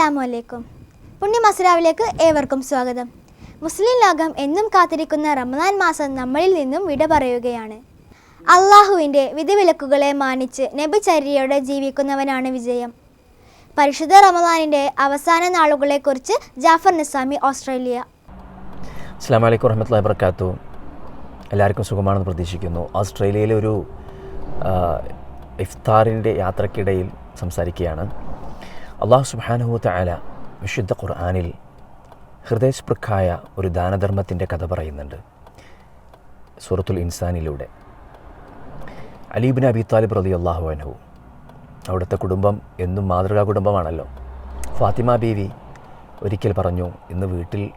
അസ്സലാമു അലൈക്കും പുണ്യ മസരാവിലേക്ക് ഏവർക്കും സ്വാഗതം. മുസ്ലിം ലോകം എന്നും കാത്തിരിക്കുന്ന റമദാൻ മാസം നമ്മളിൽ നിന്നും വിട പറയുകയാണ്. അള്ളാഹുവിന്റെ വിധിവിലക്കുകളെ മാനിച്ച് നബിചര്യയോടെ ജീവിക്കുന്നവനാണ് വിജയം. പരിശുദ്ധ റമദാനിന്റെ അവസാന നാളുകളെക്കുറിച്ച് ജാഫർ നിസാമി ഓസ്ട്രേലിയ. അസ്സാം വലൈക്കും വർക്കാത്തു എല്ലാവർക്കും സുഖമാണെന്ന് പ്രതീക്ഷിക്കുന്നു. ഓസ്ട്രേലിയയിലെ ഒരു ഇഫ്താറിന്റെ യാത്രക്കിടയിൽ സംസാരിക്കുകയാണ്. അള്ളാഹു സുബാനുഹൂത്ത ആല വിശുദ്ധ ഖുർആാനിൽ ഹൃദയസ്പൃക്കായ ഒരു ദാനധർമ്മത്തിന്റെ കഥ പറയുന്നുണ്ട്. സൂറത്തുൽ ഇൻസാനിലൂടെ. അലീബിൻ അബി താലിബ് റതി അള്ളാഹു അനഹു അവിടുത്തെ കുടുംബം എന്നും മാതൃകാ കുടുംബമാണല്ലോ. ഫാത്തിമ ബീവി ഒരിക്കൽ പറഞ്ഞു ഇന്ന് വീട്ടിൽ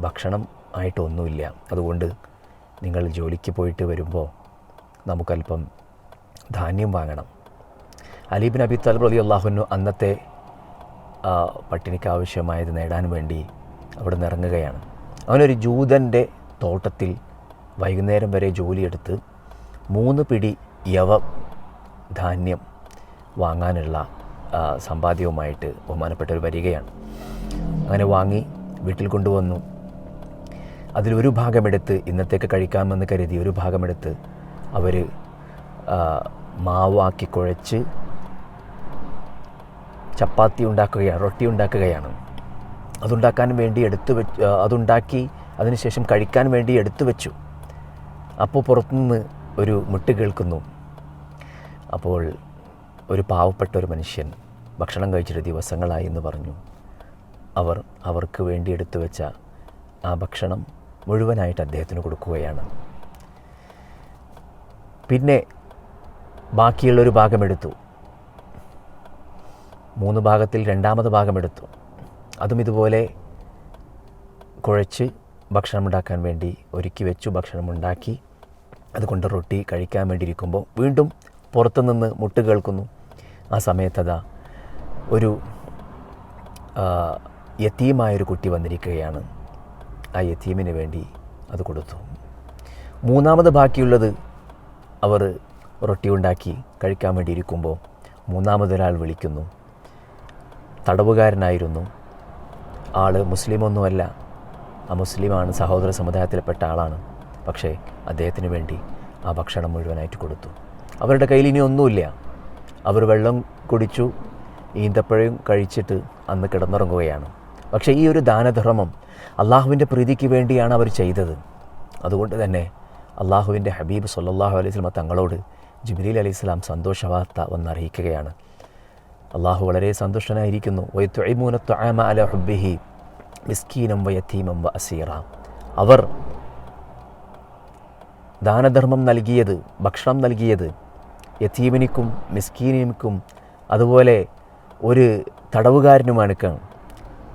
ഭക്ഷണം ആയിട്ടൊന്നുമില്ല. അതുകൊണ്ട് നിങ്ങൾ ജോലിക്ക് പോയിട്ട് വരുമ്പോൾ നമുക്കല്പം ധാന്യം വാങ്ങണം. അലീബിൻ അബി തലബ് അലി അള്ളാഹുനു അന്നത്തെ പട്ടിണിക്ക് ആവശ്യമായത് നേടാൻ വേണ്ടി അവിടെ നിന്ന് ഇറങ്ങുകയാണ്. അവനൊരു ജൂതന്റെ തോട്ടത്തിൽ വൈകുന്നേരം വരെ ജോലിയെടുത്ത് മൂന്ന് പിടി യവ ധാന്യം വാങ്ങാനുള്ള സമ്പാദ്യവുമായിട്ട് ബഹുമാനപ്പെട്ടവർ വരികയാണ്. അങ്ങനെ വാങ്ങി വീട്ടിൽ കൊണ്ടുവന്നു. അതിലൊരു ഭാഗമെടുത്ത് ഇന്നത്തേക്ക് കഴിക്കാമെന്ന് കരുതി ഒരു ഭാഗമെടുത്ത് അവർ മാവാക്കി കുഴച്ച് ചപ്പാത്തി ഉണ്ടാക്കുകയാണ് റൊട്ടി ഉണ്ടാക്കുകയാണ്. അതുണ്ടാക്കാൻ വേണ്ടി എടുത്തു വെച്ച് അതുണ്ടാക്കി അതിനുശേഷം കഴിക്കാൻ വേണ്ടി എടുത്തു വെച്ചു. അപ്പോൾ പുറത്തുനിന്ന് ഒരു മുട്ട് കേൾക്കുന്നു. അപ്പോൾ ഒരു പാവപ്പെട്ട ഒരു മനുഷ്യൻ ഭക്ഷണം കഴിച്ചിട്ട് ദിവസങ്ങളായി എന്ന് പറഞ്ഞു. അവർ അവർക്ക് വേണ്ടി എടുത്തു വെച്ച ആ ഭക്ഷണം മുഴുവനായിട്ട് അദ്ദേഹത്തിന് കൊടുക്കുകയാണ്. പിന്നെ ബാക്കിയുള്ളൊരു ഭാഗമെടുത്തു മൂന്ന് ഭാഗത്തിൽ രണ്ടാമത് ഭാഗമെടുത്തു. അതും ഇതുപോലെ കുഴച്ച് ഭക്ഷണമുണ്ടാക്കാൻ വേണ്ടി ഒരുക്കി വെച്ചു ഭക്ഷണമുണ്ടാക്കി. അതുകൊണ്ട് റൊട്ടി കഴിക്കാൻ വേണ്ടിയിരിക്കുമ്പോൾ വീണ്ടും പുറത്തുനിന്ന് മുട്ട് കേൾക്കുന്നു. ആ സമയത്തതാ ഒരു യത്തീമായൊരു കുട്ടി വന്നിരിക്കുകയാണ്. ആ യത്തീമിന് വേണ്ടി അത് കൊടുത്തു. മൂന്നാമത് ബാക്കിയുള്ളത് അവർ റൊട്ടി ഉണ്ടാക്കി കഴിക്കാൻ വേണ്ടിയിരിക്കുമ്പോൾ മൂന്നാമതൊരാൾ വിളിക്കുന്നു. തടവുകാരനായിരുന്നു. ആൾ മുസ്ലിമൊന്നുമല്ല. ആ മുസ്ലിമാണ് സഹോദര സമുദായത്തിൽപ്പെട്ട ആളാണ്. പക്ഷേ അദ്ദേഹത്തിന് വേണ്ടി ആ ഭക്ഷണം മുഴുവനായിട്ട് കൊടുത്തു. അവരുടെ കയ്യിൽ ഇനി ഒന്നുമില്ല. അവർ വെള്ളം കുടിച്ചു ഈന്തപ്പഴയും കഴിച്ചിട്ട് അന്ന് കിടന്നുറങ്ങുകയാണ്. പക്ഷേ ഈ ഒരു ദാനധർമ്മം അള്ളാഹുവിന്റെ പ്രീതിക്ക് വേണ്ടിയാണ് അവർ ചെയ്തത്. അതുകൊണ്ട് തന്നെ അള്ളാഹുവിന്റെ ഹബീബ് സല്ലാഹു അലൈഹി വസല്ലമ തങ്ങളോട് ജിബ്രീൽ അലൈഹി സ്വലാം സന്തോഷവാർത്ത വന്നറിയിക്കുകയാണ്. അള്ളാഹു വളരെ സന്തുഷ്ടനായിരിക്കുന്നു. വയത്തുഇമൂന ത്വആമ അല ഹുബ്ബിഹി മിസ്കീനം വയത്തീമം വ അസീറ അവർ ദാനധർമ്മം നൽകിയത് ഭക്ഷണം നൽകിയത് യത്തീമിനിക്കും മിസ്കീനിക്കും അതുപോലെ ഒരു തടവുകാരനുമാണിക്കാണ്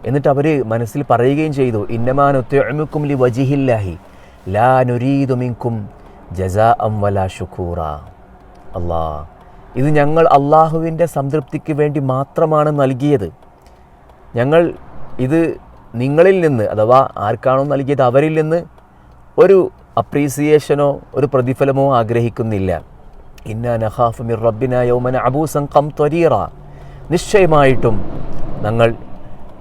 എന്നിട്ട് അവർ മനസ്സിൽ പറയുകയും ചെയ്തു ഇന്നമാനുക്കും ലി വജിഹില്ലാഹി ലാ നുരീദു മിൻകും ജസാ അം വലാ ഷുക്കൂറ അല്ലാ ഇത് ഞങ്ങൾ അള്ളാഹുവിന്റെ സംതൃപ്തിക്ക് വേണ്ടി മാത്രമാണ് നൽകിയത്. ഞങ്ങൾ ഇത് നിങ്ങളിൽ നിന്ന് അഥവാ ആർക്കാണോ നൽകിയത് അവരിൽ നിന്ന് ഒരു അപ്രീസിയേഷനോ ഒരു പ്രതിഫലമോ ആഗ്രഹിക്കുന്നില്ല. ഇന്ന നഹാഫ് മിർ അബൂസൻ കം നിശ്ചയമായിട്ടും ഞങ്ങൾ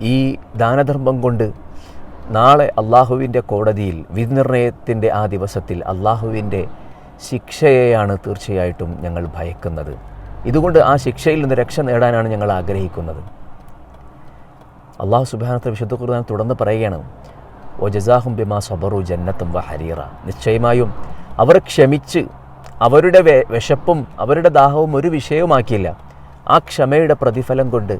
ഈ ദാനധർമ്മം കൊണ്ട് നാളെ അള്ളാഹുവിന്റെ കോടതിയിൽ വിധിനിർണയത്തിന്റെ ആ ദിവസത്തിൽ അള്ളാഹുവിന്റെ ശിക്ഷയെയാണ് തീർച്ചയായിട്ടും ഞങ്ങൾ ഭയക്കുന്നത്. ഇതുകൊണ്ട് ആ ശിക്ഷയിൽ നിന്ന് രക്ഷ നേടാനാണ് ഞങ്ങൾ ആഗ്രഹിക്കുന്നത്. അള്ളാഹു സുബാനത്തെ വിശുദ്ധ ഖുർആൻ തുടർന്ന് പറയുകയാണ് ഓ ജസാഹും ബിമാ സബറു ജന്നത്തും വ ഹരീറ. നിശ്ചയമായും അവർ ക്ഷമിച്ച് അവരുടെ വിശപ്പും അവരുടെ ദാഹവും ഒരു വിഷയവുമാക്കിയില്ല. ആ ക്ഷമയുടെ പ്രതിഫലം കൊണ്ട്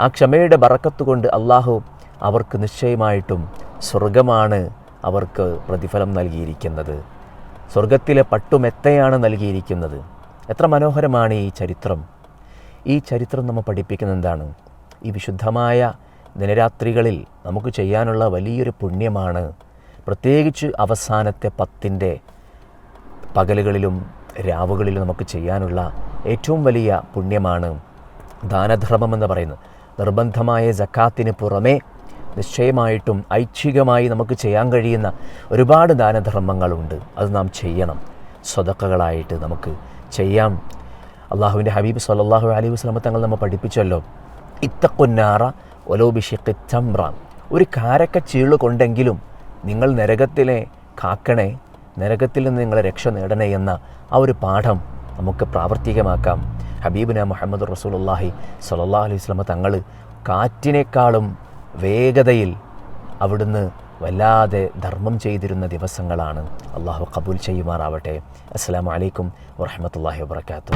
ആ ക്ഷമയുടെ ബറക്കത്ത് കൊണ്ട് അള്ളാഹു അവർക്ക് നിശ്ചയമായിട്ടും സ്വർഗമാണ് അവർക്ക് പ്രതിഫലം നൽകിയിരിക്കുന്നത്. സ്വർഗത്തിലെ പട്ടുമെത്തയാണ് നൽകിയിരിക്കുന്നത്. എത്ര മനോഹരമാണ് ഈ ചരിത്രം. ഈ ചരിത്രം നമ്മൾ പഠിപ്പിക്കുന്ന എന്താണ്? ഈ വിശുദ്ധമായ ദിനരാത്രികളിൽ നമുക്ക് ചെയ്യാനുള്ള വലിയൊരു പുണ്യമാണ്. പ്രത്യേകിച്ച് അവസാനത്തെ പത്തിന്റെ പകലുകളിലും രാവുകളിലും നമുക്ക് ചെയ്യാനുള്ള ഏറ്റവും വലിയ പുണ്യമാണ് ദാനധർമ്മം എന്ന് പറയുന്നത്. നിർബന്ധമായ ജക്കാത്തിന് പുറമേ നിശ്ചയമായിട്ടും ഐച്ഛികമായി നമുക്ക് ചെയ്യാൻ കഴിയുന്ന ഒരുപാട് ദാനധർമ്മങ്ങളുണ്ട്. അത് നാം ചെയ്യണം. സ്വതക്കകളായിട്ട് നമുക്ക് ചെയ്യാം. അള്ളാഹുവിന്റെ ഹബീബ് സലാഹു അലൈഹി വസല്ലമ തങ്ങൾ നമ്മൾ പഠിപ്പിച്ചല്ലോ. ഇത്തക്കൊന്നാറ ഒലോബിഷിക്ക് ചമ്ര ഒരു കാരക്ക ചീൾ കൊണ്ടെങ്കിലും നിങ്ങൾ നരകത്തിലെ കാക്കണേ നരകത്തിൽ നിന്ന് നിങ്ങളെ രക്ഷ നേടണേ എന്ന ആ ഒരു പാഠം നമുക്ക് പ്രാവർത്തികമാക്കാം. ഹബീബിന മുഹമ്മദ് റസൂലുള്ളാഹി സലാഹു അലൈഹി വസല്ലമ തങ്ങൾ കാറ്റിനേക്കാളും വേഗതയിൽ അവിടുന്ന് വല്ലാതെ ധർമ്മം ചെയ്തിരുന്ന ദിവസങ്ങളാണ്. അള്ളാഹു കബൂൽ ചെയ്യുമാറാവട്ടെ. അസ്സാം വലൈക്കും വറഹ്മത്തുള്ളാഹി വാത്തു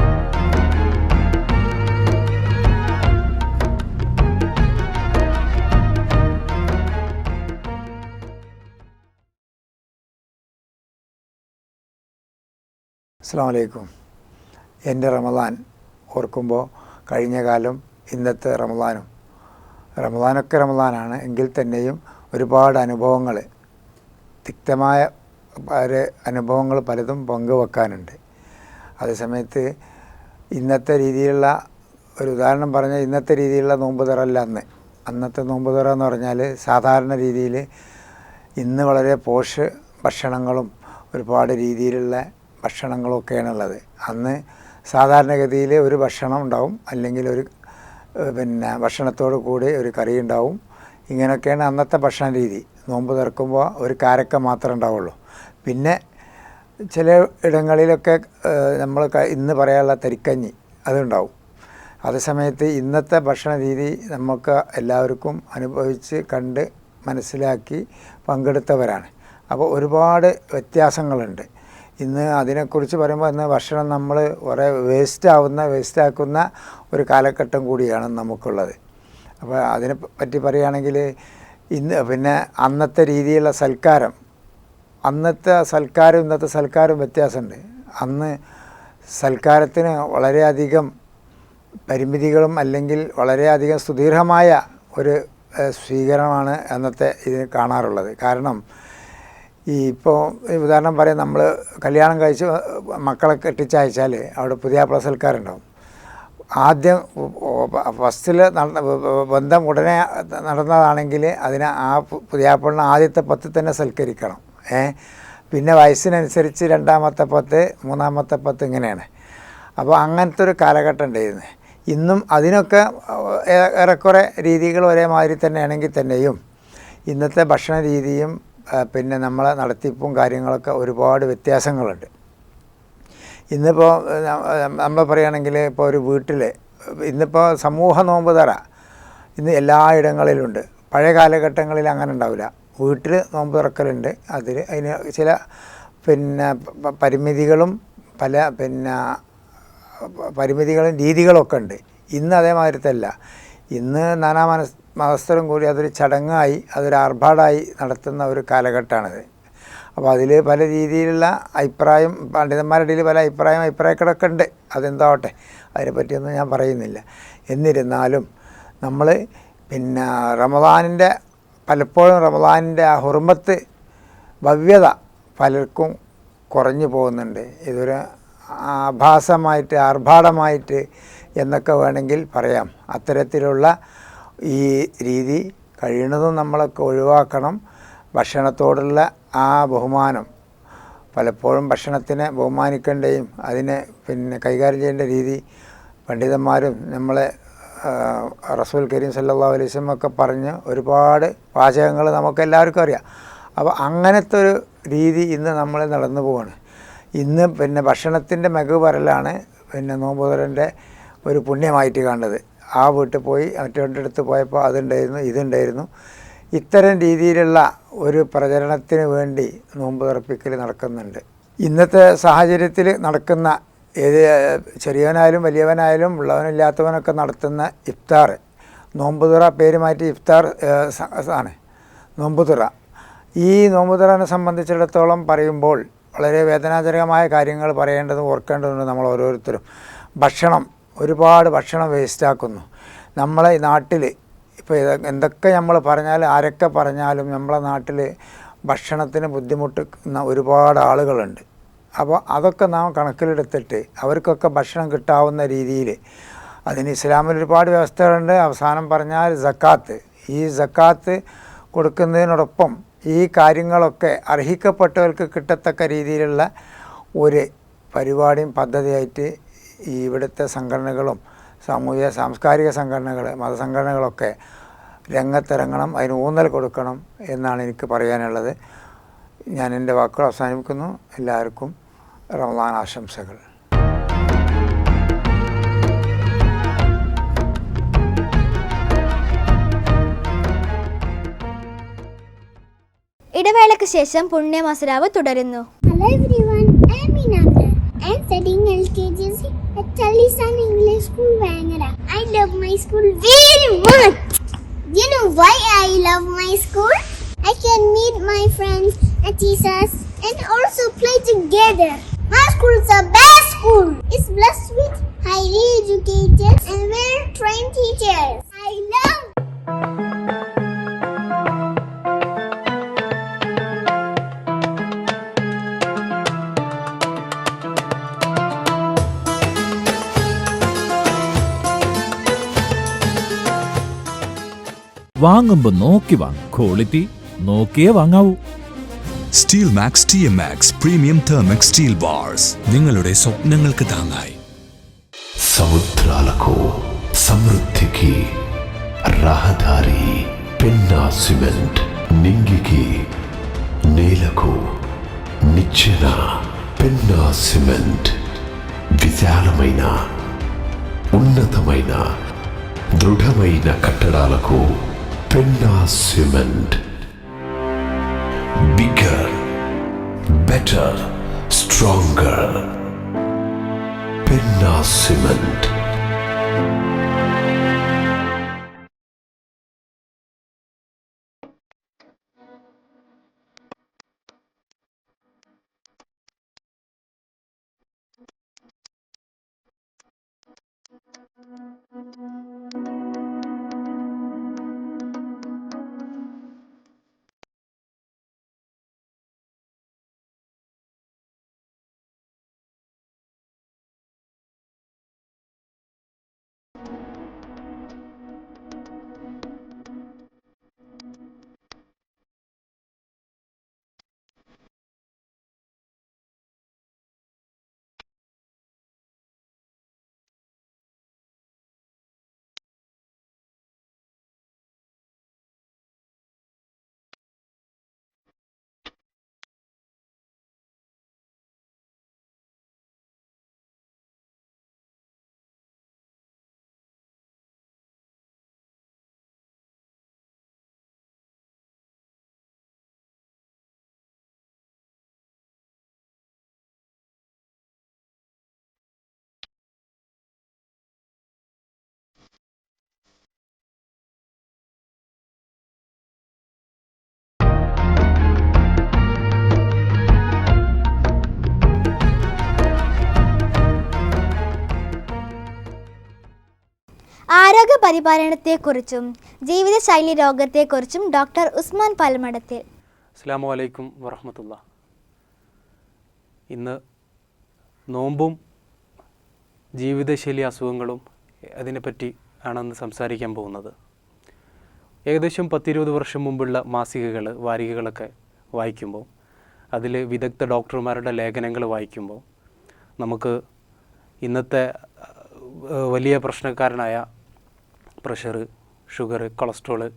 അസ്സാം വലൈക്കും എന്റെ റമദാൻ ഓർക്കുമ്പോൾ കഴിഞ്ഞ കാലം ഇന്നത്തെ റമദാനും റമദാനൊക്കെ റമദാനാണ്. എങ്കിൽ തന്നെയും ഒരുപാട് അനുഭവങ്ങൾ തിക്തമായ അനുഭവങ്ങൾ പലതും പങ്കുവെക്കാനുണ്ട്. അതേസമയത്ത് ഇന്നത്തെ രീതിയിലുള്ള ഒരു ഉദാഹരണം പറഞ്ഞാൽ ഇന്നത്തെ രീതിയിലുള്ള നോമ്പ് തുറല്ല അന്ന്. അന്നത്തെ നോമ്പ് തുറ എന്ന് പറഞ്ഞാൽ സാധാരണ രീതിയിൽ ഇന്ന് വളരെ പോഷ് ഭക്ഷണങ്ങളും ഒരുപാട് രീതിയിലുള്ള ഭക്ഷണങ്ങളൊക്കെയാണുള്ളത്. അന്ന് സാധാരണഗതിയിൽ ഒരു ഭക്ഷണം ഉണ്ടാവും. അല്ലെങ്കിൽ ഒരു പിന്നെ ഭക്ഷണത്തോട് കൂടി ഒരു കറി ഉണ്ടാവും ഇങ്ങനെയൊക്കെയാണ് അന്നത്തെ ഭക്ഷണ രീതി. നോമ്പ് തുറക്കുമ്പോൾ ഒരു കാരക്ക മാത്രമേ ഉണ്ടാവുള്ളൂ. പിന്നെ ചില ഇടങ്ങളിലൊക്കെ നമ്മൾ ഇന്ന് പറയാനുള്ള തരിക്കഞ്ഞി അതുണ്ടാവും. അതേസമയത്ത് ഇന്നത്തെ ഭക്ഷണ രീതി നമുക്ക് എല്ലാവർക്കും അനുഭവിച്ച് കണ്ട് മനസ്സിലാക്കി പങ്കെടുത്തവരാണ്. അപ്പോൾ ഒരുപാട് വ്യത്യാസങ്ങളുണ്ട്. ഇന്ന് അതിനെക്കുറിച്ച് പറയുമ്പോൾ ഇന്ന് ഭക്ഷണം നമ്മൾ കുറേ വേസ്റ്റ് ആവുന്ന വേസ്റ്റ് ആക്കുന്ന ഒരു കാലഘട്ടം കൂടിയാണ് നമുക്കുള്ളത്. അപ്പോൾ അതിനെ പറ്റി പറയുകയാണെങ്കിൽ ഇന്ന് പിന്നെ അന്നത്തെ രീതിയിലുള്ള സൽക്കാരം അന്നത്തെ സൽക്കാരം ഇന്നത്തെ സൽക്കാരം വ്യത്യാസമുണ്ട്. അന്ന് സൽക്കാരത്തിന് വളരെയധികം പരിമിതികളും അല്ലെങ്കിൽ വളരെയധികം സുദീർഘമായ ഒരു സ്വീകരണമാണ് അന്നത്തെ ഇതിന് കാണാറുള്ളത്. കാരണം ഈ ഇപ്പോൾ ഉദാഹരണം പറയാം നമ്മൾ കല്യാണം കഴിച്ച് മക്കളെ കെട്ടിച്ചയച്ചാൽ അവിടെ പുതിയ സൽക്കാരുണ്ടാവും. ആദ്യം ഫസ്റ്റിൽ നടന്ന ബന്ധം ഉടനെ നടന്നതാണെങ്കിൽ അതിനെ ആ പുതിയാപ്പിളിനെ ആദ്യത്തെ പത്ത് തന്നെ സൽക്കരിക്കണം. ഏ? പിന്നെ വയസ്സിനനുസരിച്ച് രണ്ടാമത്തെ പത്ത് മൂന്നാമത്തെ പത്ത് ഇങ്ങനെയാണ്. അപ്പോൾ അങ്ങനത്തെ ഒരു കാലഘട്ടം ഉണ്ടായിരുന്നു. ഇന്നും അതിനൊക്കെ ഏറെക്കുറെ രീതികൾ ഒരേമാതിരി തന്നെയാണെങ്കിൽ തന്നെയും ഇന്നത്തെ ഭക്ഷണ രീതിയും പിന്നെ നമ്മളെ നടത്തിപ്പും കാര്യങ്ങളൊക്കെ ഒരുപാട് വ്യത്യാസങ്ങളുണ്ട്. ഇന്നിപ്പോൾ നമ്മൾ പറയുകയാണെങ്കിൽ ഇപ്പോൾ ഒരു വീട്ടിൽ ഇന്നിപ്പോൾ സമൂഹ നോമ്പ് തറ ഇന്ന് എല്ലായിടങ്ങളിലുണ്ട്. പഴയ കാലഘട്ടങ്ങളിൽ അങ്ങനെ ഉണ്ടാവില്ല. വീട്ടിൽ നോമ്പ് തുറക്കലുണ്ട്. അതിൽ അതിന് ചില പിന്നെ പരിമിതികളും പല പിന്നെ പരിമിതികളും രീതികളൊക്കെ ഉണ്ട്. ഇന്ന് അതേമാതിരത്തല്ല. ഇന്ന് നാനാ മനസ് മതസ്ഥരും കൂടി അതൊരു ചടങ്ങായി അതൊരു ആർഭാടായി നടത്തുന്ന ഒരു കാലഘട്ടമാണിത്. അപ്പോൾ അതിൽ പല രീതിയിലുള്ള അഭിപ്രായം പണ്ഡിതന്മാരുടെ പല അഭിപ്രായം അഭിപ്രായക്കടൊക്കെ ഉണ്ട്. അതെന്താവട്ടെ? അതിനെപ്പറ്റിയൊന്നും ഞാൻ പറയുന്നില്ല. എന്നിരുന്നാലും നമ്മൾ പിന്നെ റമദാനിന്റെ പലപ്പോഴും റമദാനിന്റെ ആ ഹുർമത്ത് ഭവ്യത പലർക്കും കുറഞ്ഞു പോകുന്നുണ്ട്. ഇതൊരു ആഭാസമായിട്ട് ആർഭാടമായിട്ട് എന്നൊക്കെ വേണമെങ്കിൽ പറയാം. അത്തരത്തിലുള്ള ഈ രീതി കഴിയുന്നതും നമ്മളൊക്കെ ഒഴിവാക്കണം. ഭക്ഷണത്തോടുള്ള ആ ബഹുമാനം പലപ്പോഴും ഭക്ഷണത്തിനെ ബഹുമാനിക്കേണ്ടയും അതിനെ പിന്നെ കൈകാര്യം ചെയ്യേണ്ട രീതി പണ്ഡിതന്മാരും നമ്മളെ റസൂൽ കരീം സല്ലാ വസല്ലം ഒക്കെ പറഞ്ഞ് ഒരുപാട് വാചകങ്ങൾ നമുക്ക് എല്ലാവർക്കും അറിയാം. അപ്പോൾ അങ്ങനത്തെ ഒരു രീതി ഇന്ന് നമ്മൾ നടന്നു പോവാണ്. ഇന്ന് പിന്നെ ഭക്ഷണത്തിന്റെ മികവ് പറലാണ് പിന്നെ നോമ്പുതരന്റെ ഒരു പുണ്യമായിട്ട് കണ്ടത്. ആ വീട്ടിൽ പോയി മറ്റവരുടെ അടുത്ത് പോയപ്പോൾ അതുണ്ടായിരുന്നു ഇതുണ്ടായിരുന്നു. ഇത്തരം രീതിയിലുള്ള ഒരു പ്രചരണത്തിന് വേണ്ടി നോമ്പ് തുറപ്പിക്കൽ നടക്കുന്നുണ്ട്. ഇന്നത്തെ സാഹചര്യത്തിൽ നടക്കുന്ന ഏത് ചെറിയവനായാലും വലിയവനായാലും ഉള്ളവനില്ലാത്തവനൊക്കെ നടത്തുന്ന ഇഫ്താർ നോമ്പുതുറ പേര് മാറ്റി ഇഫ്താർ ആണ്. നോമ്പുതുറ ഈ നോമ്പുതുറനെ സംബന്ധിച്ചിടത്തോളം പറയുമ്പോൾ വളരെ വേദനാജനകമായ കാര്യങ്ങൾ പറയേണ്ടതും ഓർക്കേണ്ടതുണ്ട് നമ്മൾ ഓരോരുത്തരും. ഭക്ഷണം ഒരുപാട് ഭക്ഷണം വേസ്റ്റാക്കുന്നു. നമ്മളെ നാട്ടിൽ ഇപ്പോൾ എന്തൊക്കെ നമ്മൾ പറഞ്ഞാലും ആരൊക്കെ പറഞ്ഞാലും നമ്മളെ നാട്ടിൽ ഭക്ഷണത്തിന് ബുദ്ധിമുട്ടുന്ന ഒരുപാട് ആളുകളുണ്ട്. അപ്പോൾ അതൊക്കെ നാം കണക്കിലെടുത്തിട്ട് അവർക്കൊക്കെ ഭക്ഷണം കിട്ടാവുന്ന രീതിയിൽ അതിന് ഇസ്ലാമിൽ ഒരുപാട് വ്യവസ്ഥകളുണ്ട്. അവസാനം പറഞ്ഞാൽ സക്കാത്ത്. ഈ സക്കാത്ത് കൊടുക്കുന്നതിനോടൊപ്പം ഈ കാര്യങ്ങളൊക്കെ അർഹിക്കപ്പെട്ടവർക്ക് കിട്ടത്തക്ക രീതിയിലുള്ള ഒരു പരിപാടിയും പദ്ധതിയായിട്ട് ഇവിടുത്തെ സംഘടനകളും സാമൂഹിക സാംസ്കാരിക സംഘടനകൾ മതസംഘടനകളൊക്കെ രംഗത്തിറങ്ങണം അതിന് ഊന്നൽ കൊടുക്കണം എന്നാണ് എനിക്ക് പറയാനുള്ളത്. ഞാൻ എന്റെ വാക്കുകൾ അവസാനിപ്പിക്കുന്നു. എല്ലാവർക്കും റമദാൻ ആശംസകൾ. ഇടവേളയ്ക്ക് ശേഷം പുണ്യ മസരാവ് തുടരുന്നു hello I'm studying LKGC at Chalisan English School, Vangara. I love my school very much. You know why I love my school? I can meet my friends and teachers and also play together. My school is the best school. It's blessed with highly educated and well-trained teachers. I love വാങ്ങുമ്പോ നോക്കി വാങ്ങും quality നോക്കിയേ വാങ്ങാവൂ steel max T M max premium thermic steel bars നിങ്ങളുടെ സ്വപ്നങ്ങൾക്ക് താങ്ങായി సముద్రాలకు సమృద్ధికి రహదారి Penna cement నింగికి నేలకు నిచ్చెన పెన్నా సిమెంట్ విశాలమైన ఉన్నతమైన దృఢమైన కట్టడాలకు Penda Cement. Bigger, better, stronger. Penda Cement. ആരോഗ്യ പരിപാലനത്തെക്കുറിച്ചും ജീവിതശൈലി രോഗത്തെക്കുറിച്ചും ഡോക്ടർ ഉസ്മാൻ പാലമടത്തിൽ അസ്സാം വലൈക്കും വറഹമത്തുള്ള ഇന്ന് നോമ്പും ജീവിതശൈലി അസുഖങ്ങളും അതിനെപ്പറ്റി ആണെന്ന് സംസാരിക്കാൻ പോകുന്നത്. ഏകദേശം പത്തിരുപത് വർഷം മുമ്പുള്ള മാസികകൾ വാരികകളൊക്കെ വായിക്കുമ്പോൾ അതിൽ വിദഗ്ധ ഡോക്ടർമാരുടെ ലേഖനങ്ങൾ വായിക്കുമ്പോൾ നമുക്ക് ഇന്നത്തെ വലിയ പ്രശ്നക്കാരനായ പ്രഷർ ഷുഗർ കൊളസ്ട്രോൾ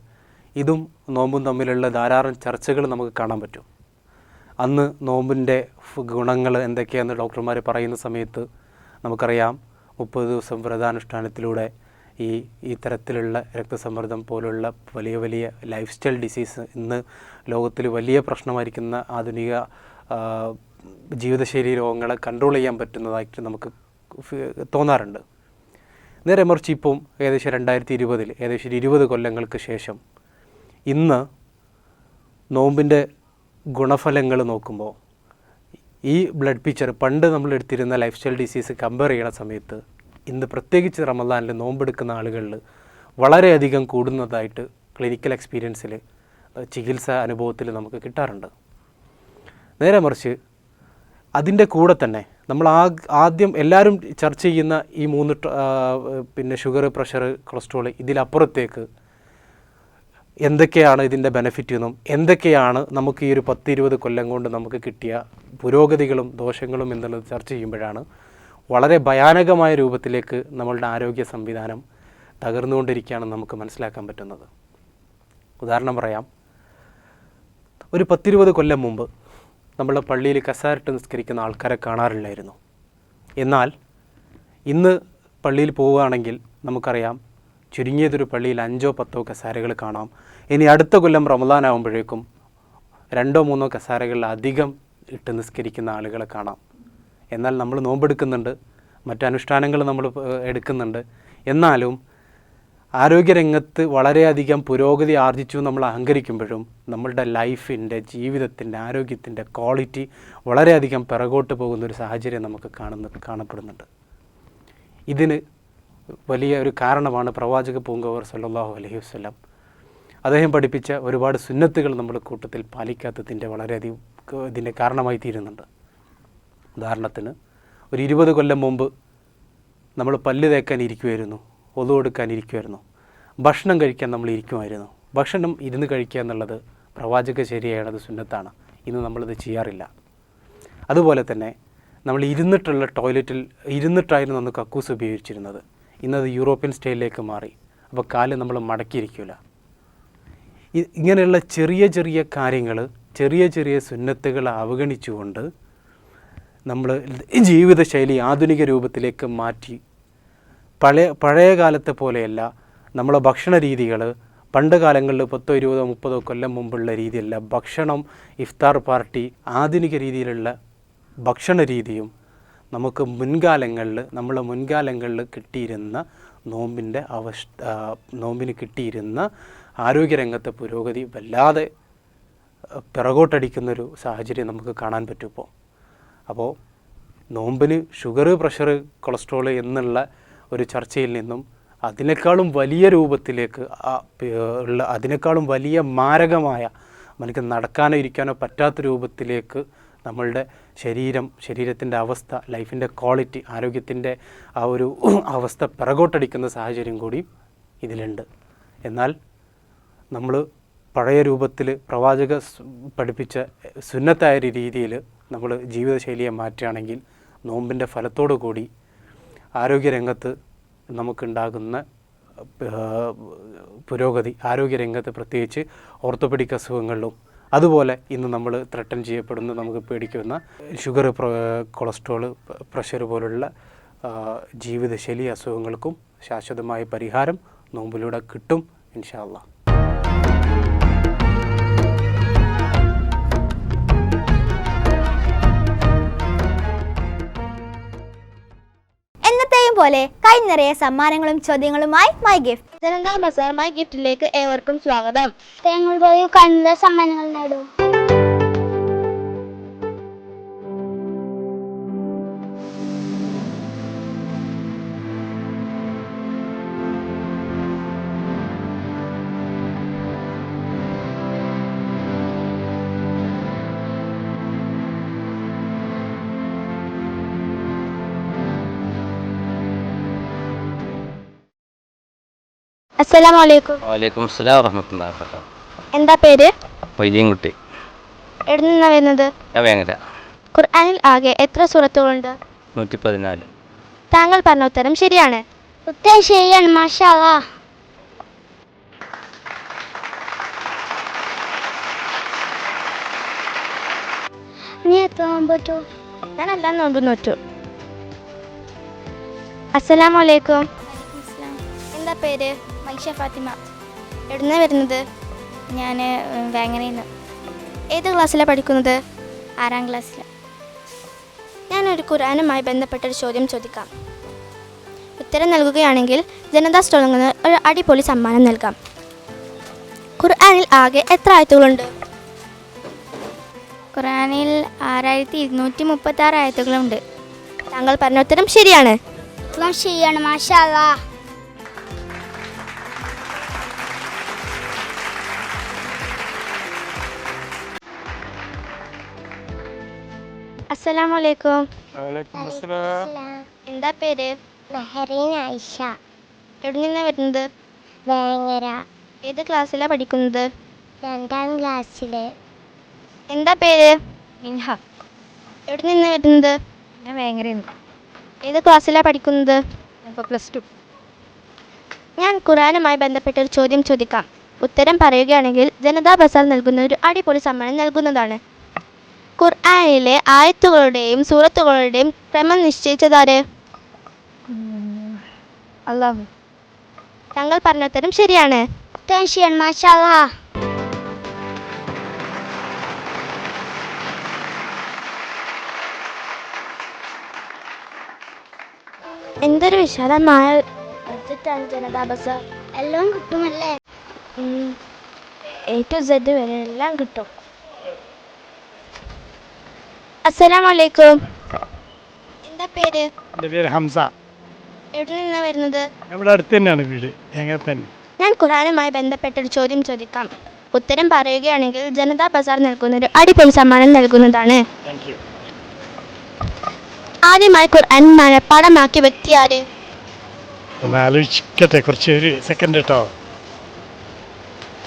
ഇതും നോമ്പും തമ്മിലുള്ള ധാരാളം ചർച്ചകൾ നമുക്ക് കാണാൻ പറ്റും. അന്ന് നോമ്പിന്റെ ഗുണങ്ങൾ എന്തൊക്കെയാണെന്ന് ഡോക്ടർമാർ പറയുന്ന സമയത്ത് നമുക്കറിയാം. മുപ്പത് ദിവസം വ്രതാനുഷ്ഠാനത്തിലൂടെ ഈ ഇത്തരത്തിലുള്ള തരത്തിലുള്ള രക്തസമ്മർദ്ദം പോലുള്ള വലിയ വലിയ ലൈഫ് സ്റ്റൈൽ ഡിസീസ് ഇന്ന് ലോകത്തിൽ വലിയ പ്രശ്നമായിരിക്കുന്ന ആധുനിക ജീവിതശൈലി രോഗങ്ങളെ കൺട്രോൾ ചെയ്യാൻ പറ്റുന്നതായിട്ട് നമുക്ക് തോന്നാറുണ്ട്. നേരെ മറിച്ച് ഇപ്പം ഏകദേശം രണ്ടായിരത്തി ഇരുപതിൽ ഏകദേശം ഇരുപത് കൊല്ലങ്ങൾക്ക് ശേഷം ഇന്ന് നോമ്പിന്റെ ഗുണഫലങ്ങൾ നോക്കുമ്പോൾ ഈ ബ്ലഡ് പിക്ചർ പണ്ട് നമ്മൾ എടുത്തിരുന്ന ലൈഫ് സ്റ്റൈൽ ഡിസീസ് കമ്പയർ ചെയ്യണ സമയത്ത് ഇന്ന് പ്രത്യേകിച്ച് റമദാനിൽ നോമ്പെടുക്കുന്ന ആളുകളിൽ വളരെയധികം കൂടുന്നതായിട്ട് ക്ലിനിക്കൽ എക്സ്പീരിയൻസിൽ ചികിത്സാ അനുഭവത്തിൽ നമുക്ക് കിട്ടാറുണ്ട്. നേരെ മറിച്ച് അതിന്റെ കൂടെ തന്നെ നമ്മൾ ആ ആദ്യം എല്ലാവരും ചർച്ച ചെയ്യുന്ന ഈ മൂന്ന് പിന്നെ ഷുഗർ പ്രഷർ കൊളസ്ട്രോൾ ഇതിലപ്പുറത്തേക്ക് എന്തൊക്കെയാണ് ഇതിന്റെ ബെനഫിറ്റ് എന്നും എന്തൊക്കെയാണ് നമുക്ക് ഈ ഒരു പത്ത് ഇരുപത് കൊല്ലം കൊണ്ട് നമുക്ക് കിട്ടിയ പുരോഗതികളും ദോഷങ്ങളും എന്നുള്ളത് ചർച്ച ചെയ്യുമ്പോഴാണ് വളരെ ഭയാനകമായ രൂപത്തിലേക്ക് നമ്മളുടെ ആരോഗ്യ സംവിധാനം തകർന്നുകൊണ്ടിരിക്കുകയാണെന്ന് നമുക്ക് മനസ്സിലാക്കാൻ പറ്റുന്നത്. ഉദാഹരണം പറയാം. ഒരു പത്തിരുപത് കൊല്ലം മുമ്പ് നമ്മളെ പള്ളിയിൽ കസാരിട്ട് നിസ്കരിക്കുന്ന ആൾക്കാരെ കാണാറില്ലായിരുന്നു. എന്നാൽ ഇന്ന് പള്ളിയിൽ പോവുകയാണെങ്കിൽ നമുക്കറിയാം ചുരുങ്ങിയതൊരു പള്ളിയിൽ അഞ്ചോ പത്തോ കസാരകൾ കാണാം. ഇനി അടുത്ത കൊല്ലം റമദാൻ ആകുമ്പോഴേക്കും രണ്ടോ മൂന്നോ കസാരകളിൽ അധികം ഇട്ട് നിസ്കരിക്കുന്ന ആളുകളെ കാണാം. എന്നാൽ നമ്മൾ നോമ്പെടുക്കുന്നുണ്ട് മറ്റു അനുഷ്ഠാനങ്ങൾ നമ്മൾ എടുക്കുന്നുണ്ട്. എന്നാലും ആരോഗ്യരംഗത്ത് വളരെയധികം പുരോഗതി ആർജിച്ചു നമ്മൾ അഹങ്കരിക്കുമ്പോഴും നമ്മളുടെ ലൈഫിന്റെ ജീവിതത്തിന്റെ ആരോഗ്യത്തിന്റെ ക്വാളിറ്റി വളരെയധികം പിറകോട്ട് പോകുന്ന ഒരു സാഹചര്യം നമുക്ക് കാണുന്ന കാണപ്പെടുന്നുണ്ട്. ഇതിന് വലിയ ഒരു കാരണമാണ് പ്രവാചക പൂങ്കവർ സല്ലാഹു അലഹി വസല്ലം. അദ്ദേഹം പഠിപ്പിച്ച ഒരുപാട് സുന്നത്തുകൾ നമ്മൾ കൂട്ടത്തിൽ പാലിക്കാത്തതിന്റെ വളരെയധികം ഇതിന്റെ കാരണമായി തീരുന്നുണ്ട്. ഉദാഹരണത്തിന് ഒരു ഇരുപത് കൊല്ലം മുമ്പ് നമ്മൾ പല്ല് തേക്കാൻ ഇരിക്കുമായിരുന്നു ഒതു കൊടുക്കാൻ ഇരിക്കുമായിരുന്നു ഭക്ഷണം കഴിക്കാൻ നമ്മൾ ഇരിക്കുമായിരുന്നു. ഭക്ഷണം ഇരുന്ന് കഴിക്കുക എന്നുള്ളത് പ്രവാചക ശരിയാണത് സുന്നത്താണ്. ഇന്ന് നമ്മളിത് ചെയ്യാറില്ല. അതുപോലെ തന്നെ നമ്മൾ ഇരുന്നിട്ടുള്ള ടോയ്ലറ്റിൽ ഇരുന്നിട്ടായിരുന്നു അന്ന് കക്കൂസ് ഉപയോഗിച്ചിരുന്നത്. ഇന്നത് യൂറോപ്യൻ സ്റ്റൈലിലേക്ക് മാറി. അപ്പോൾ കാൽ നമ്മൾ മടക്കിയിരിക്കില്ല ഇങ്ങനെയുള്ള ചെറിയ ചെറിയ കാര്യങ്ങൾ ചെറിയ ചെറിയ സുന്നത്തുകൾ അവഗണിച്ചുകൊണ്ട് നമ്മൾ ജീവിതശൈലി ആധുനിക രൂപത്തിലേക്ക് മാറ്റി പഴയ പഴയ കാലത്തെ പോലെയല്ല നമ്മളെ ഭക്ഷണ രീതികൾ പണ്ട് കാലങ്ങളിൽ പത്തോ ഇരുപതോ മുപ്പതോ കൊല്ലം മുമ്പുള്ള രീതിയല്ല. ഭക്ഷണം ഇഫ്താർ പാർട്ടി ആധുനിക രീതിയിലുള്ള ഭക്ഷണ രീതിയും നമുക്ക് മുൻകാലങ്ങളിൽ നമ്മളെ മുൻകാലങ്ങളിൽ കിട്ടിയിരുന്ന നോമ്പിന്റെ അവസ്ഥ നോമ്പിന് കിട്ടിയിരുന്ന ആരോഗ്യരംഗത്തെ പുരോഗതി വല്ലാതെ പിറകോട്ടടിക്കുന്നൊരു സാഹചര്യം നമുക്ക് കാണാൻ പറ്റും ഇപ്പോൾ അപ്പോൾ നോമ്പിന് ഷുഗർ പ്രഷർ കൊളസ്ട്രോൾ എന്നുള്ള ഒരു ചർച്ചയിൽ നിന്നും അതിനേക്കാളും വലിയ രൂപത്തിലേക്ക് ഉള്ള അതിനേക്കാളും വലിയ മാരകമായ നമുക്ക് നടക്കാനോ ഇരിക്കാനോ പറ്റാത്ത രൂപത്തിലേക്ക് നമ്മളുടെ ശരീരം ശരീരത്തിന്റെ അവസ്ഥ ലൈഫിന്റെ ക്വാളിറ്റി ആരോഗ്യത്തിന്റെ ആ ഒരു അവസ്ഥ പിറകോട്ടടിക്കുന്ന സാഹചര്യം കൂടി ഇതിലുണ്ട്. എന്നാൽ നമ്മൾ പഴയ രൂപത്തിൽ പ്രവാചക പഠിപ്പിച്ച സുന്നത്തായ ഒരു രീതിയിൽ നമ്മൾ ജീവിതശൈലിയെ മാറ്റുകയാണെങ്കിൽ നോമ്പിന്റെ ഫലത്തോടു കൂടി ആരോഗ്യരംഗത്ത് നമുക്കുണ്ടാകുന്ന പുരോഗതി ആരോഗ്യരംഗത്ത് പ്രത്യേകിച്ച് ഓർത്തോപെഡിക് അസുഖങ്ങളിലും. അതുപോലെ ഇന്ന് നമ്മൾ ത്രട്ടൻ ചെയ്യപ്പെടുന്ന നമുക്ക് പേടിക്കുന്ന ഷുഗർ കൊളസ്ട്രോൾ പ്രഷർ പോലുള്ള ജീവിതശൈലി അസുഖങ്ങൾക്കും ശാശ്വതമായ പരിഹാരം നോമ്പിലൂടെ കിട്ടും ഇൻഷാ അള്ളാ എന്നത്തെയും പോലെ കൈ നിറയെ സമ്മാനങ്ങളും ചോദ്യങ്ങളുമായി മൈ ഗിഫ്റ്റ് ബസാർ മൈ ഗിഫ്റ്റിലേക്ക് ഏവർക്കും സ്വാഗതം. ഞങ്ങൾ പോയി കണ്ട സമ്മാനങ്ങൾ നേടൂ. അസ്സലാമു അലൈക്കും വലൈക്കും അസ്സലാം എന്താ പേര്? വൈദ്യൻകുട്ടി എവിടെ നിന്നാണ് വരുന്നത്? ഞാൻ വേങ്ങര. ഖുർആനിൽ ആകെ എത്ര സൂറത്തുകളുണ്ട്? നൂറ്റി പതിനാല് താങ്കൾ പറഞ്ഞ ഉത്തരം ശരിയാണ്. ഉത്തരം ശരിയാണ് മാഷാ നീ എത്ര നോമ്പ് പറ്റൂ ഞാൻ എല്ലാം നോമ്പ് നോറ്റു അസ്സലാമു അലൈക്കും പേര് മൈഷ ഫാത്തിമ. എവിടുന്ന വരുന്നത്? ഞാൻ വേങ്ങനയിൽ നിന്ന് ഏത് ക്ലാസ്സിലാണ് പഠിക്കുന്നത്? ആറാം ക്ലാസ്സിൽ ഞാനൊരു ഖുറാനുമായി ബന്ധപ്പെട്ട ഒരു ചോദ്യം ചോദിക്കാം. ഉത്തരം നൽകുകയാണെങ്കിൽ ജനതാ സ്റ്റോളിൽ നിന്ന് ഒരു അടിപൊളി സമ്മാനം നൽകാം. ഖുർആാനിൽ ആകെ എത്ര ആയത്തുകളുണ്ട്? ഖുർആനിൽ ആറായിരത്തി ഇരുന്നൂറ്റി മുപ്പത്തി ആറ് ആയത്തുകളുണ്ട്. താങ്കൾ പറഞ്ഞ ഉത്തരം ശരിയാണ്. ശരിയാണ്. മാഷാ അസ്സലാമു അലൈക്കും എന്താ പേര്? മെഹറീൻ ആയിഷ. എവിടെ നിന്നാണ് വരുന്നത്? വേങ്ങര. ഏത് ക്ലാസ്സിലാണ് പഠിക്കുന്നത്? രണ്ടാം ക്ലാസ്സിൽ. എന്താ പേര്? മിൻഹ എവിടെ നിന്ന് വരുന്നത്? ഞാൻ വേങ്ങര ഏത് ക്ലാസ്സിലാണ് പഠിക്കുന്നത്? ഇപ്പോൾ പ്ലസ് ടു. ഞാൻ ഖുറാനുമായി ബന്ധപ്പെട്ട ഒരു ചോദ്യം ചോദിക്കാം. ഉത്തരം പറയുകയാണെങ്കിൽ ജനതാ ബസാർ നൽകുന്ന ഒരു അടിപൊളി സമ്മാനം നൽകുന്നതാണ്. ഖുർആനിലെ ആയത്തുകളുടെയും സൂറത്തുകളുടെയും ക്രമം നിശ്ചയിച്ചതാര്? അള്ളാഹു താങ്കൾ പറഞ്ഞത്തരം ശരിയാണ്. ടെൻഷൻ മാഷാല്ലാ എന്തൊരു വിശാലമായ ജനതാ ബസാർ എല്ലാം കിട്ടുമല്ലേ? എ ടു സെഡ് വരെ എല്ലാം കിട്ടും. അസ്സലാമലൈക്കും. എന്താ പേര്? എന്റെ പേര് ഹംസ. എവിടെ നിന്നാണ് വരുന്നത്? നമ്മുടെ അടുത്ത് തന്നെയാണ് വീട്. എങ്ങനെ തന്നെ ഞാൻ ഖുറാനുമായി ബന്ധപ്പെട്ടൊരു ചോദ്യം ചോദിക്കാം. ഉത്തരം പറയുകയാണെങ്കിൽ ജനതാ ബസാർ നൽകുന്ന ഒരു അടിപൊളി സമ്മാനം നൽകുന്നതാണ്. ആദ്യമായി ഖുർആൻ മനഃപ്പാടമാക്കിയ വ്യക്തി ആര്? ഒന്ന് ആലോചിക്കട്ടെ കുറച്ച് ഒരു സെക്കൻഡ് കേട്ടോ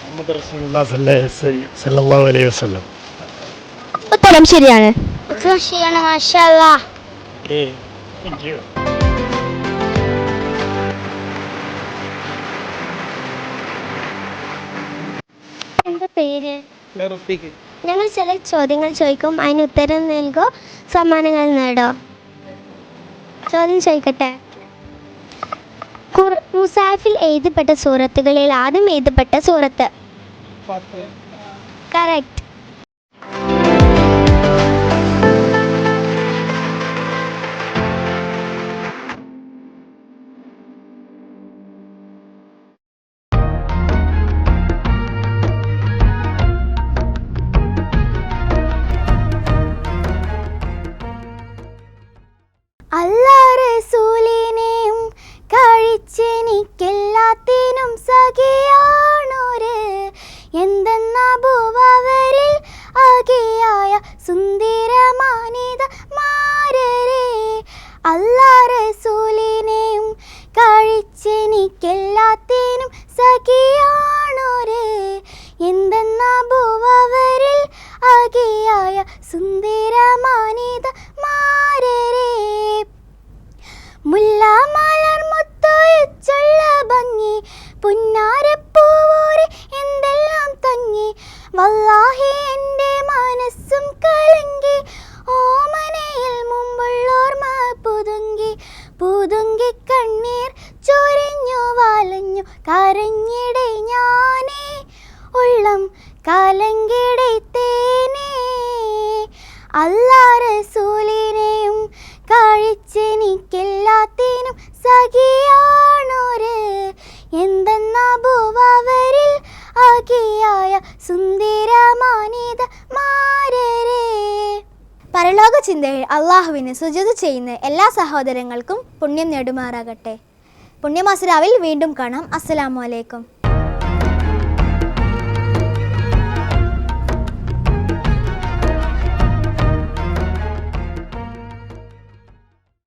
മുഹമ്മദ് റസൂലുള്ളാഹി അലൈഹി വസല്ലം. ഉത്തരം ശരിയാണ്. ശരിയാണ് മാഷാല്ലാ എന്താ പേര്? ഞങ്ങൾ ചില ചോദ്യങ്ങൾ ചോദിക്കും അതിന് ഉത്തരം നൽകോ സമ്മാനങ്ങൾ നേടോ? ചോദ്യം ചോദിക്കട്ടെ. മുസാഫിൽ എഴുതപ്പെട്ട സൂറത്തുകളിൽ ആദ്യം എഴുതപ്പെട്ട സൂറത്ത്. കറക്റ്റ് പുതുങ്കി കണ്ണീർ ചൊരിഞ്ഞു വാലഞ്ഞു കരഞ്ഞിടെ ഞാനേ. ഉള്ളം കലങ്കിടെ തേനേ. അല്ലാ റസൂലിനെയും കഴിച്ചെനിക്കെല്ലാത്തിനും സഖിയാണോര്. എന്തെന്നബുവരിൽ ആകിയായ സുന്ദരമാനിത മാരരെ പരലോക ചിന്തയിൽ അള്ളാഹുവിന് സുജത് ചെയ്യുന്ന എല്ലാ സഹോദരങ്ങൾക്കും പുണ്യം നേടുമാറാകട്ടെ. പുണ്യമാസരാവിൽ വീണ്ടും കാണാം. അസ്സലാമു അലൈക്കും.